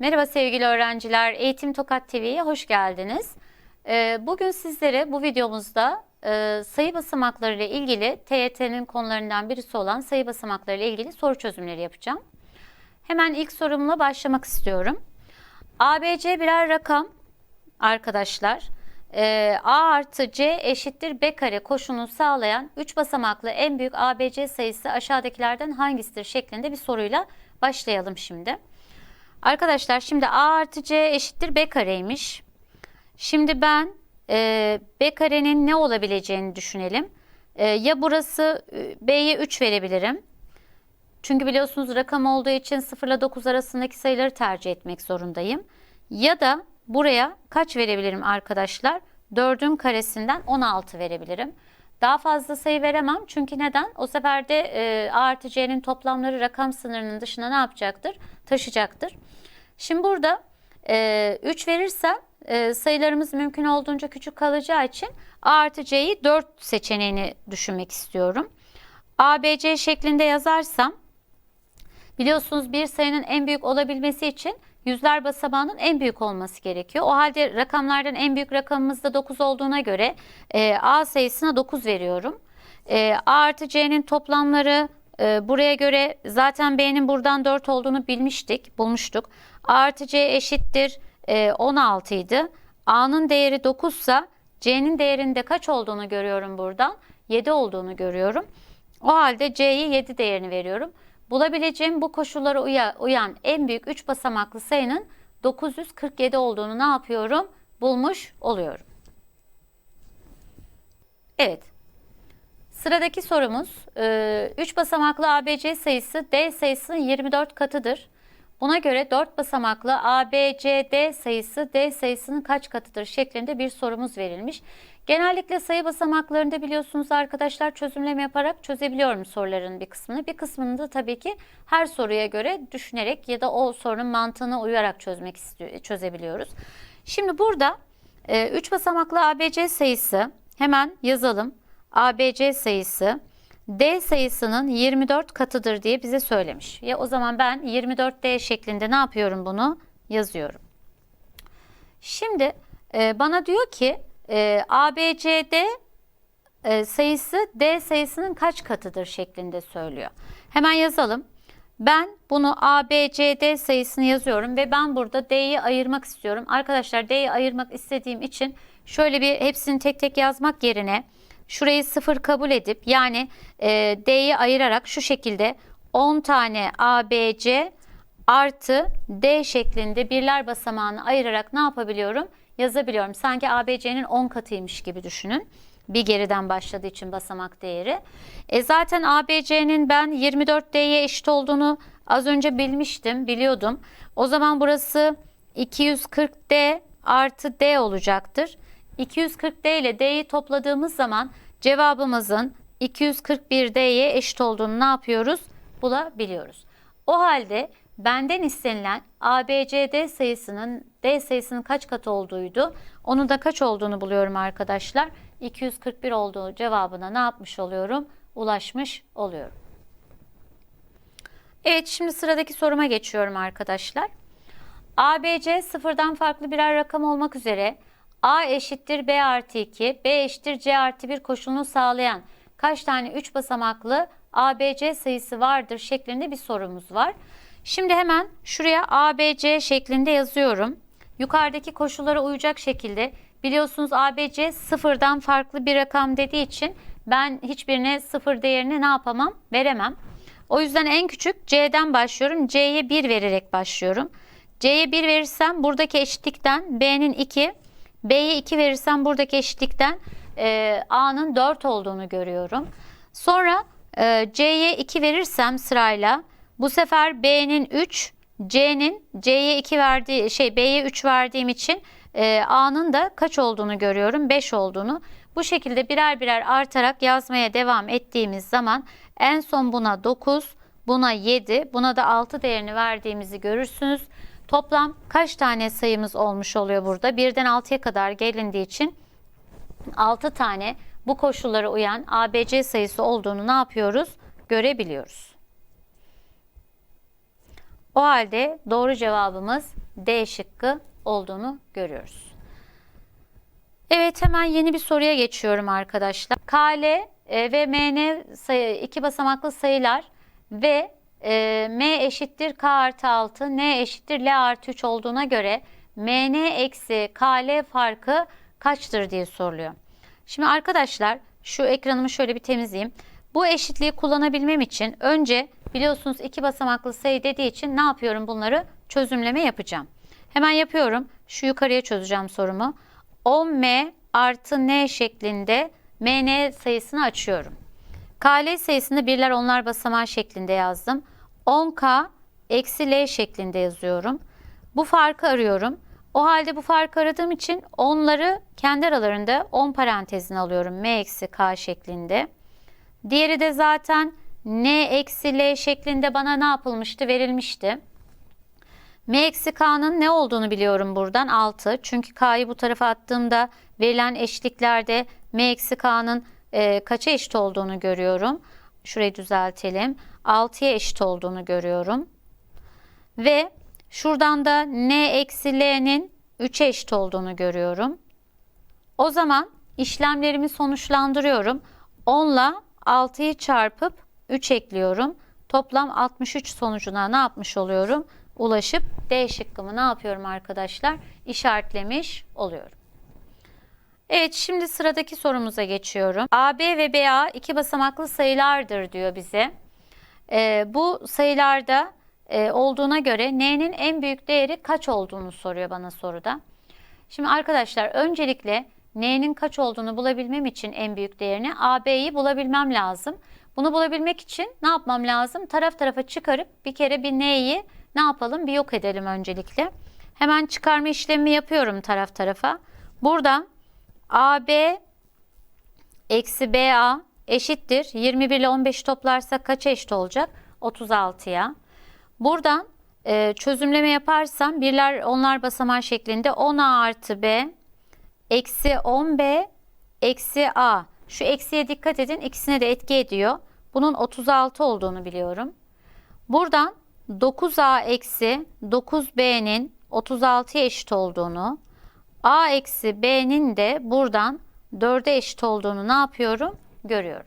Merhaba sevgili öğrenciler, Eğitim Tokat TV'ye hoş geldiniz. Ee, Bugün sizlere bu videomuzda e, sayı basamakları ile ilgili TYT'nin konularından birisi olan sayı basamakları ile ilgili soru çözümleri yapacağım. Hemen ilk sorumla başlamak istiyorum. ABC birer rakam arkadaşlar. Ee, A artı C eşittir B kare koşulunu sağlayan 3 basamaklı en büyük ABC sayısı aşağıdakilerden hangisidir şeklinde bir soruyla başlayalım şimdi. Arkadaşlar şimdi A artı C eşittir B kareymiş. Şimdi ben e, B karenin ne olabileceğini düşünelim. E, ya burası e, B'ye 3 verebilirim. Çünkü biliyorsunuz rakam olduğu için 0 ile 9 arasındaki sayıları tercih etmek zorundayım. Ya da buraya kaç verebilirim arkadaşlar? 4'ün karesinden 16 verebilirim. Daha fazla sayı veremem çünkü neden? O sefer de e, A artı C'nin toplamları rakam sınırının dışına ne yapacaktır? Taşıyacaktır. Şimdi burada e, 3 verirsem e, sayılarımız mümkün olduğunca küçük kalacağı için A artı C'yi 4 seçeneğini düşünmek istiyorum. A, B, C şeklinde yazarsam biliyorsunuz bir sayının en büyük olabilmesi için yüzler basamağının en büyük olması gerekiyor. O halde rakamlardan en büyük rakamımız da 9 olduğuna göre e, A sayısına 9 veriyorum. E, A artı C'nin toplamları e, buraya göre zaten B'nin buradan 4 olduğunu bilmiştik, bulmuştuk. Artı C eşittir e, 16 idi. A'nın değeri 9 ise C'nin değerinde kaç olduğunu görüyorum buradan. 7 olduğunu görüyorum. O halde C'ye 7 değerini veriyorum. Bulabileceğim bu koşullara uya- uyan en büyük 3 basamaklı sayının 947 olduğunu ne yapıyorum? Bulmuş oluyorum. Evet. Sıradaki sorumuz 3 basamaklı ABC sayısı D sayısının 24 katıdır. Buna göre 4 basamaklı ABCD sayısı D sayısının kaç katıdır şeklinde bir sorumuz verilmiş. Genellikle sayı basamaklarında biliyorsunuz arkadaşlar çözümleme yaparak çözebiliyorum soruların bir kısmını. Bir kısmını da tabii ki her soruya göre düşünerek ya da o sorunun mantığına uyarak çözmek istiyor, çözebiliyoruz. Şimdi burada 3 basamaklı ABC sayısı hemen yazalım. ABC sayısı D sayısının 24 katıdır diye bize söylemiş. Ya o zaman ben 24D şeklinde ne yapıyorum bunu? Yazıyorum. Şimdi e, bana diyor ki e, ABCD e, sayısı D sayısının kaç katıdır şeklinde söylüyor. Hemen yazalım. Ben bunu ABCD sayısını yazıyorum ve ben burada D'yi ayırmak istiyorum. Arkadaşlar D'yi ayırmak istediğim için şöyle bir hepsini tek tek yazmak yerine şurayı sıfır kabul edip yani e, D'yi ayırarak şu şekilde 10 tane ABC artı D şeklinde birler basamağını ayırarak ne yapabiliyorum? Yazabiliyorum. Sanki ABC'nin 10 katıymış gibi düşünün. Bir geriden başladığı için basamak değeri. E zaten ABC'nin ben 24D'ye eşit olduğunu az önce bilmiştim, biliyordum. O zaman burası 240D artı D olacaktır. 240D ile D'yi topladığımız zaman cevabımızın 241D'ye eşit olduğunu ne yapıyoruz? Bulabiliyoruz. O halde benden istenilen ABCD sayısının D sayısının kaç katı olduğuydu. Onu da kaç olduğunu buluyorum arkadaşlar. 241 olduğu cevabına ne yapmış oluyorum? Ulaşmış oluyorum. Evet şimdi sıradaki soruma geçiyorum arkadaşlar. ABC sıfırdan farklı birer rakam olmak üzere A eşittir B artı 2, B eşittir C artı 1 koşulunu sağlayan kaç tane 3 basamaklı ABC sayısı vardır şeklinde bir sorumuz var. Şimdi hemen şuraya ABC şeklinde yazıyorum. Yukarıdaki koşullara uyacak şekilde biliyorsunuz ABC sıfırdan farklı bir rakam dediği için ben hiçbirine sıfır değerini ne yapamam? Veremem. O yüzden en küçük C'den başlıyorum. C'ye 1 vererek başlıyorum. C'ye 1 verirsem buradaki eşitlikten B'nin 2, B'ye 2 verirsem buradaki eşitlikten e, A'nın 4 olduğunu görüyorum. Sonra e, C'ye 2 verirsem sırayla bu sefer B'nin 3, C'nin C'ye 2 verdiği şey B'ye 3 verdiğim için e, A'nın da kaç olduğunu görüyorum? 5 olduğunu. Bu şekilde birer birer artarak yazmaya devam ettiğimiz zaman en son buna 9, buna 7, buna da 6 değerini verdiğimizi görürsünüz. Toplam kaç tane sayımız olmuş oluyor burada? Birden 6'ya kadar gelindiği için 6 tane bu koşullara uyan ABC sayısı olduğunu ne yapıyoruz? Görebiliyoruz. O halde doğru cevabımız D şıkkı olduğunu görüyoruz. Evet hemen yeni bir soruya geçiyorum arkadaşlar. KL ve MN sayı, iki basamaklı sayılar ve e, M eşittir K artı 6, N eşittir L artı 3 olduğuna göre MN eksi KL farkı kaçtır diye soruluyor. Şimdi arkadaşlar şu ekranımı şöyle bir temizleyeyim. Bu eşitliği kullanabilmem için önce biliyorsunuz iki basamaklı sayı dediği için ne yapıyorum bunları? Çözümleme yapacağım. Hemen yapıyorum. Şu yukarıya çözeceğim sorumu. 10m artı n şeklinde mn sayısını açıyorum. KL sayısını birler onlar basamağı şeklinde yazdım. 10k eksi l şeklinde yazıyorum. Bu farkı arıyorum. O halde bu farkı aradığım için onları kendi aralarında 10 parantezine alıyorum. m eksi k şeklinde. Diğeri de zaten n eksi l şeklinde bana ne yapılmıştı? Verilmişti. M eksi K'nın ne olduğunu biliyorum buradan 6. Çünkü K'yı bu tarafa attığımda verilen eşliklerde M eksi K'nın e, kaça eşit olduğunu görüyorum. Şurayı düzeltelim. 6'ya eşit olduğunu görüyorum. Ve şuradan da N eksi L'nin 3'e eşit olduğunu görüyorum. O zaman işlemlerimi sonuçlandırıyorum. 10 ile 6'yı çarpıp 3 ekliyorum. Toplam 63 sonucuna ne yapmış oluyorum? Ulaşıp D şıkkımı ne yapıyorum arkadaşlar? İşaretlemiş oluyorum. Evet şimdi sıradaki sorumuza geçiyorum. AB ve BA iki basamaklı sayılardır diyor bize. Ee, bu sayılarda e, olduğuna göre N'nin en büyük değeri kaç olduğunu soruyor bana soruda. Şimdi arkadaşlar öncelikle N'nin kaç olduğunu bulabilmem için en büyük değerini AB'yi bulabilmem lazım. Bunu bulabilmek için ne yapmam lazım? Taraf tarafa çıkarıp bir kere bir N'yi ne yapalım? Bir yok edelim öncelikle. Hemen çıkarma işlemi yapıyorum taraf tarafa. Burada AB eksi BA eşittir. 21 ile 15 toplarsak kaç eşit olacak? 36'ya. Buradan e, çözümleme yaparsam birler onlar basamağı şeklinde 10A artı B eksi 10B eksi A. Şu eksiye dikkat edin ikisine de etki ediyor. Bunun 36 olduğunu biliyorum. Buradan 9A eksi 9B'nin 36'ya eşit olduğunu, A eksi B'nin de buradan 4'e eşit olduğunu ne yapıyorum? Görüyorum.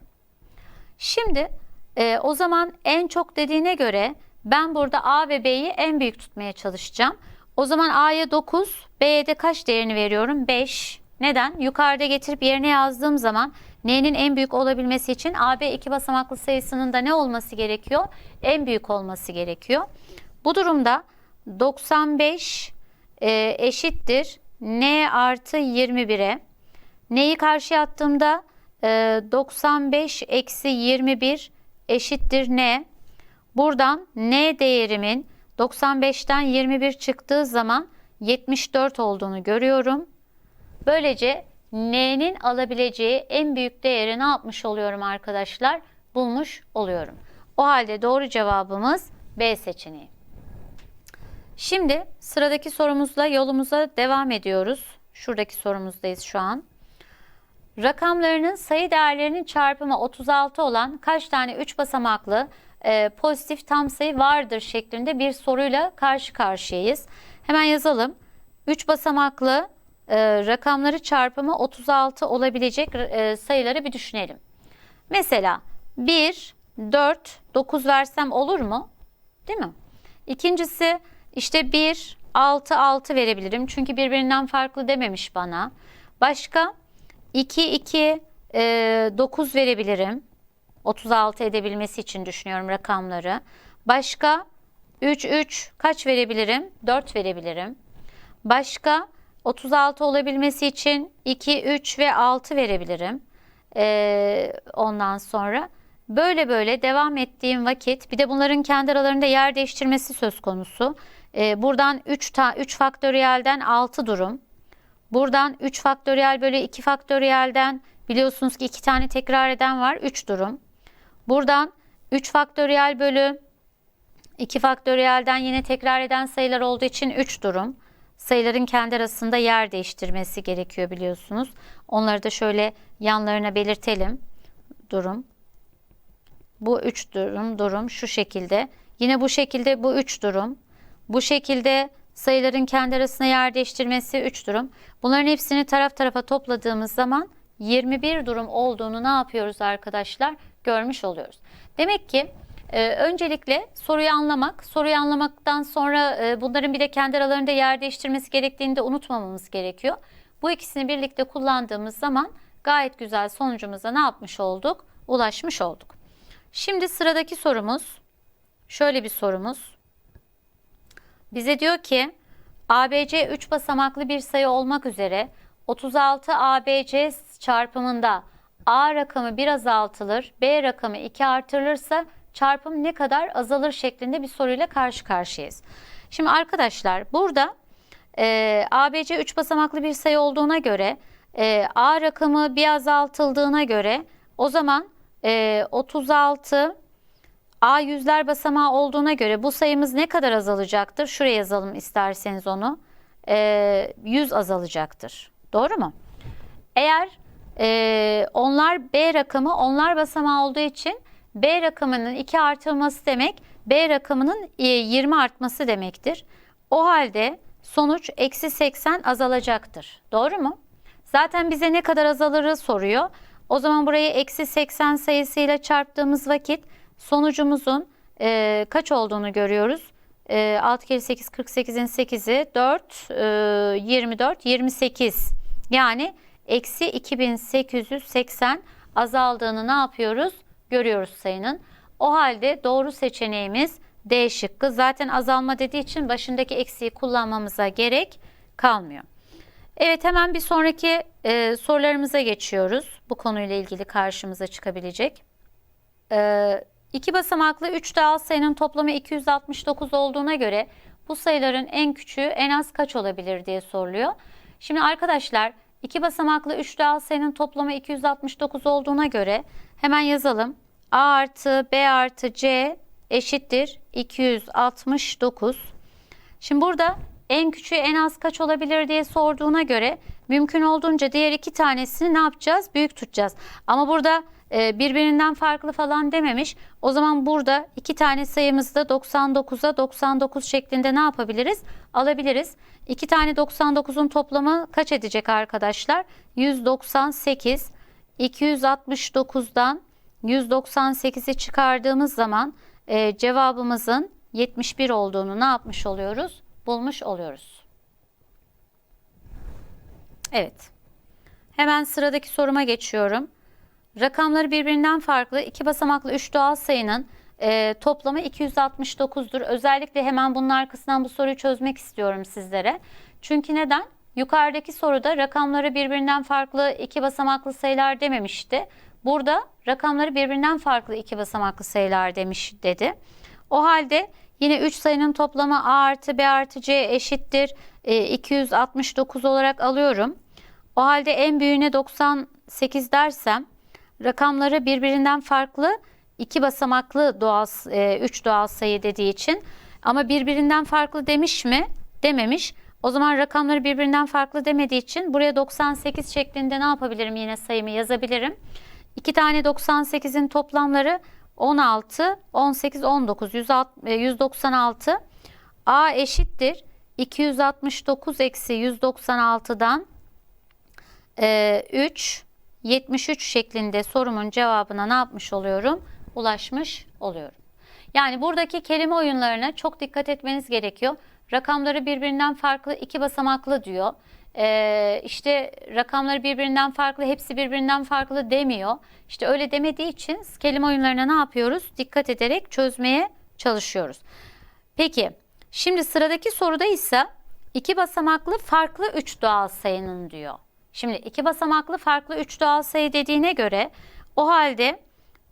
Şimdi e, o zaman en çok dediğine göre ben burada A ve B'yi en büyük tutmaya çalışacağım. O zaman A'ya 9, B'ye de kaç değerini veriyorum? 5. Neden? Yukarıda getirip yerine yazdığım zaman N'nin en büyük olabilmesi için AB iki basamaklı sayısının da ne olması gerekiyor? En büyük olması gerekiyor. Bu durumda 95 e, eşittir N artı 21'e. N'yi karşıya attığımda e, 95 eksi 21 eşittir N. Buradan N değerimin 95'ten 21 çıktığı zaman 74 olduğunu görüyorum. Böylece N'nin alabileceği en büyük değeri ne yapmış oluyorum arkadaşlar? Bulmuş oluyorum. O halde doğru cevabımız B seçeneği. Şimdi sıradaki sorumuzla yolumuza devam ediyoruz. Şuradaki sorumuzdayız şu an. Rakamlarının sayı değerlerinin çarpımı 36 olan kaç tane 3 basamaklı e, pozitif tam sayı vardır şeklinde bir soruyla karşı karşıyayız. Hemen yazalım. 3 basamaklı e, rakamları çarpımı 36 olabilecek e, sayıları bir düşünelim. Mesela 1, 4, 9 versem olur mu? Değil mi? İkincisi işte 1, 6, 6 verebilirim. Çünkü birbirinden farklı dememiş bana. Başka 2, 2, e, 9 verebilirim. 36 edebilmesi için düşünüyorum rakamları. Başka 3, 3 kaç verebilirim? 4 verebilirim. Başka 36 olabilmesi için 2, 3 ve 6 verebilirim. Ee, ondan sonra böyle böyle devam ettiğim vakit bir de bunların kendi aralarında yer değiştirmesi söz konusu. Ee, buradan 3 ta 3 faktöriyelden 6 durum. Buradan 3 faktöriyel bölü 2 faktöriyelden biliyorsunuz ki 2 tane tekrar eden var 3 durum. Buradan 3 faktöriyel bölü 2 faktöriyelden yine tekrar eden sayılar olduğu için 3 durum sayıların kendi arasında yer değiştirmesi gerekiyor biliyorsunuz. Onları da şöyle yanlarına belirtelim. Durum. Bu üç durum, durum şu şekilde. Yine bu şekilde bu üç durum. Bu şekilde sayıların kendi arasında yer değiştirmesi 3 durum. Bunların hepsini taraf tarafa topladığımız zaman 21 durum olduğunu ne yapıyoruz arkadaşlar? Görmüş oluyoruz. Demek ki e, öncelikle soruyu anlamak, soruyu anlamaktan sonra e, bunların bir de kendi aralarında yer değiştirmesi gerektiğini de unutmamamız gerekiyor. Bu ikisini birlikte kullandığımız zaman gayet güzel sonucumuza ne yapmış olduk? Ulaşmış olduk. Şimdi sıradaki sorumuz şöyle bir sorumuz. Bize diyor ki ABC 3 basamaklı bir sayı olmak üzere 36 ABC çarpımında A rakamı 1 azaltılır, B rakamı 2 artırılırsa çarpım ne kadar azalır şeklinde bir soruyla karşı karşıyayız. Şimdi arkadaşlar burada e, ABC 3 basamaklı bir sayı olduğuna göre e, A rakamı bir azaltıldığına göre o zaman e, 36 A yüzler basamağı olduğuna göre bu sayımız ne kadar azalacaktır? Şuraya yazalım isterseniz onu. E, 100 azalacaktır. Doğru mu? Eğer e, onlar B rakamı onlar basamağı olduğu için B rakamının 2 artırılması demek B rakamının e, 20 artması demektir. O halde sonuç eksi 80 azalacaktır. Doğru mu? Zaten bize ne kadar azalırı soruyor. O zaman burayı eksi 80 sayısıyla çarptığımız vakit sonucumuzun e, kaç olduğunu görüyoruz. E, 6 kere 8 48'in 8'i 4 e, 24 28 yani eksi 2880 azaldığını ne yapıyoruz? Görüyoruz sayının. O halde doğru seçeneğimiz D şıkkı. Zaten azalma dediği için başındaki eksiği kullanmamıza gerek kalmıyor. Evet hemen bir sonraki e, sorularımıza geçiyoruz. Bu konuyla ilgili karşımıza çıkabilecek. E, iki basamaklı 3 doğal sayının toplamı 269 olduğuna göre bu sayıların en küçüğü en az kaç olabilir diye soruluyor. Şimdi arkadaşlar iki basamaklı 3 doğal sayının toplamı 269 olduğuna göre hemen yazalım. A artı B artı C eşittir 269. Şimdi burada en küçüğü en az kaç olabilir diye sorduğuna göre mümkün olduğunca diğer iki tanesini ne yapacağız? Büyük tutacağız. Ama burada e, birbirinden farklı falan dememiş. O zaman burada iki tane sayımızda 99'a 99 şeklinde ne yapabiliriz? Alabiliriz. İki tane 99'un toplamı kaç edecek arkadaşlar? 198. 269'dan 198'i çıkardığımız zaman e, cevabımızın 71 olduğunu ne yapmış oluyoruz? Bulmuş oluyoruz. Evet. Hemen sıradaki soruma geçiyorum. Rakamları birbirinden farklı iki basamaklı 3 doğal sayının e, toplamı 269'dur. Özellikle hemen bunun arkasından bu soruyu çözmek istiyorum sizlere. Çünkü neden? Yukarıdaki soruda rakamları birbirinden farklı iki basamaklı sayılar dememişti. Burada rakamları birbirinden farklı iki basamaklı sayılar demiş dedi. O halde yine 3 sayının toplamı A artı B artı C eşittir e, 269 olarak alıyorum. O halde en büyüğüne 98 dersem rakamları birbirinden farklı iki basamaklı doğal, e, üç doğal sayı dediği için ama birbirinden farklı demiş mi? Dememiş. O zaman rakamları birbirinden farklı demediği için buraya 98 şeklinde ne yapabilirim yine sayımı yazabilirim. İki tane 98'in toplamları 16, 18, 19, 196. A eşittir 269 eksi 196'dan 3, 73 şeklinde sorumun cevabına ne yapmış oluyorum? Ulaşmış oluyorum. Yani buradaki kelime oyunlarına çok dikkat etmeniz gerekiyor. Rakamları birbirinden farklı iki basamaklı diyor. Ee, işte rakamları birbirinden farklı, hepsi birbirinden farklı demiyor. İşte öyle demediği için kelime oyunlarına ne yapıyoruz? Dikkat ederek çözmeye çalışıyoruz. Peki, şimdi sıradaki soruda ise iki basamaklı farklı üç doğal sayının diyor. Şimdi iki basamaklı farklı üç doğal sayı dediğine göre o halde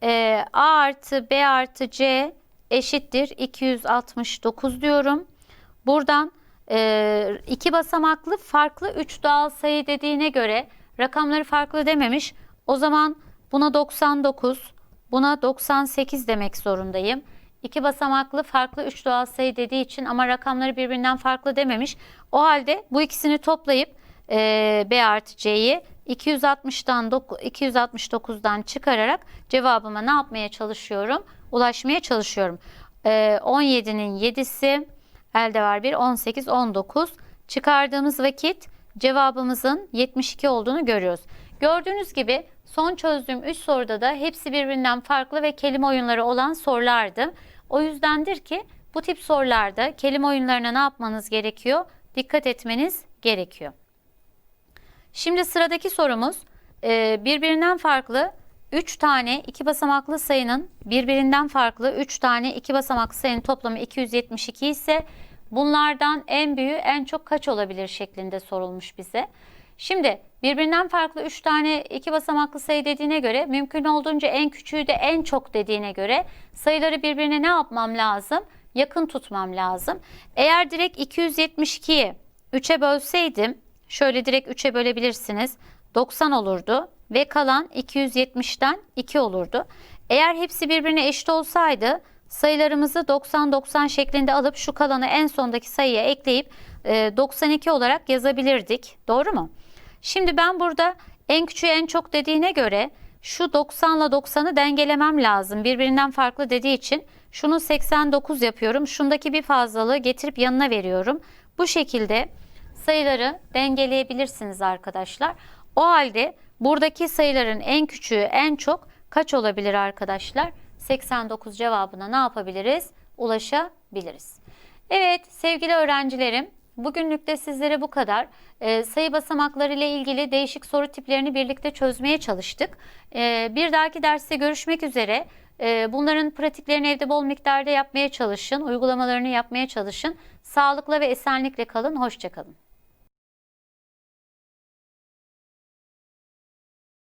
e, A artı B artı C eşittir 269 diyorum. Buradan e, iki basamaklı farklı üç doğal sayı dediğine göre rakamları farklı dememiş. O zaman buna 99, buna 98 demek zorundayım. İki basamaklı farklı üç doğal sayı dediği için ama rakamları birbirinden farklı dememiş. O halde bu ikisini toplayıp e, B artı C'yi 260'dan 269'dan çıkararak cevabıma ne yapmaya çalışıyorum? Ulaşmaya çalışıyorum. E, 17'nin 7'si elde var 1, 18, 19. Çıkardığımız vakit cevabımızın 72 olduğunu görüyoruz. Gördüğünüz gibi son çözdüğüm 3 soruda da hepsi birbirinden farklı ve kelime oyunları olan sorulardı. O yüzdendir ki bu tip sorularda kelime oyunlarına ne yapmanız gerekiyor? Dikkat etmeniz gerekiyor. Şimdi sıradaki sorumuz birbirinden farklı 3 tane iki basamaklı sayının birbirinden farklı 3 tane iki basamaklı sayının toplamı 272 ise bunlardan en büyüğü en çok kaç olabilir şeklinde sorulmuş bize. Şimdi birbirinden farklı 3 tane iki basamaklı sayı dediğine göre mümkün olduğunca en küçüğü de en çok dediğine göre sayıları birbirine ne yapmam lazım? Yakın tutmam lazım. Eğer direkt 272'yi 3'e bölseydim şöyle direkt 3'e bölebilirsiniz. 90 olurdu ve kalan 270'ten 2 olurdu. Eğer hepsi birbirine eşit olsaydı sayılarımızı 90-90 şeklinde alıp şu kalanı en sondaki sayıya ekleyip e, 92 olarak yazabilirdik. Doğru mu? Şimdi ben burada en küçüğü en çok dediğine göre şu 90 ile 90'ı dengelemem lazım. Birbirinden farklı dediği için şunu 89 yapıyorum. Şundaki bir fazlalığı getirip yanına veriyorum. Bu şekilde sayıları dengeleyebilirsiniz arkadaşlar. O halde buradaki sayıların en küçüğü en çok kaç olabilir arkadaşlar? 89 cevabına ne yapabiliriz? Ulaşabiliriz. Evet sevgili öğrencilerim bugünlük de sizlere bu kadar. Ee, sayı basamakları ile ilgili değişik soru tiplerini birlikte çözmeye çalıştık. Ee, bir dahaki derste görüşmek üzere. Ee, bunların pratiklerini evde bol miktarda yapmaya çalışın. Uygulamalarını yapmaya çalışın. Sağlıkla ve esenlikle kalın. Hoşçakalın.